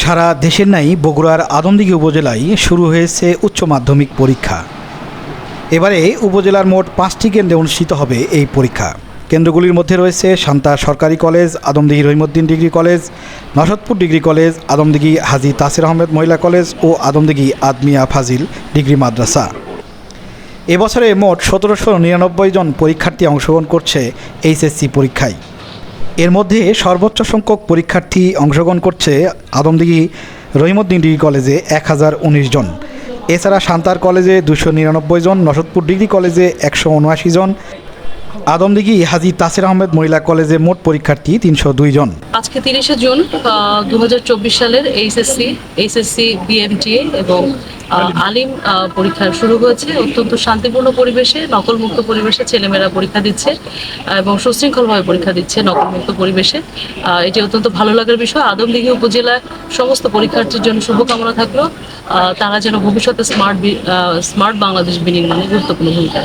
সারা দেশের নাই বগুড়ার আদমদিঘি উপজেলায় শুরু হয়েছে উচ্চ মাধ্যমিক পরীক্ষা। এবারে উপজেলার মোট পাঁচটি কেন্দ্রে অনুষ্ঠিত হবে এই পরীক্ষা। কেন্দ্রগুলির মধ্যে রয়েছে শান্তা সরকারি college, Adamdighi Rahimuddin degree college, Nasadpur degree college, Adamdighi Haji Tasir Ahmed মহিলা কলেজ ও আদমদিঘি আদমিয়া ফাজিল ডিগ্রি মাদ্রাসা। এবছরে মোট সতেরোশো নিরানব্বই জন পরীক্ষার্থী অংশগ্রহণ করছে এইচএসসি পরীক্ষায়। এর মধ্যে সর্বোচ্চ সংখ্যক পরীক্ষার্থী অংশগ্রহণ করছে আদমদিঘি রহিমদ্দিন ডিগ্রি কলেজে এক হাজার উনিশ জন। এছাড়া সান্তার কলেজে দুশো নিরানব্বই জন নসদপুর ডিগ্রি কলেজে একশো উনআশি জন আদমদিঘি হাজি তাসির আহমেদ মহিলা কলেজে মোট পরীক্ষার্থী, তিনশো দুই জন। আজকে তিরিশে জুন দু সালের এইচএসসি এইচএসসি বিএমটিএ এবং আলিম পরীক্ষা শুরু হয়েছে। অত্যন্ত শান্তিপূর্ণ পরিবেশে, নকলমুক্ত পরিবেশে ছেলেমেয়েরা পরীক্ষা দিচ্ছে এবং সুশৃঙ্খলভাবে পরীক্ষা দিচ্ছে নকলমুক্ত পরিবেশে। এটি অত্যন্ত ভালো লাগার বিষয়। আদমদিঘি উপজেলার সমস্ত পরীক্ষার্থীর জন্য শুভকামনা থাকল। তারা যেন ভবিষ্যতে স্মার্ট স্মার্ট বাংলাদেশ বিনির্মাণে গুরুত্বপূর্ণ ভূমিকা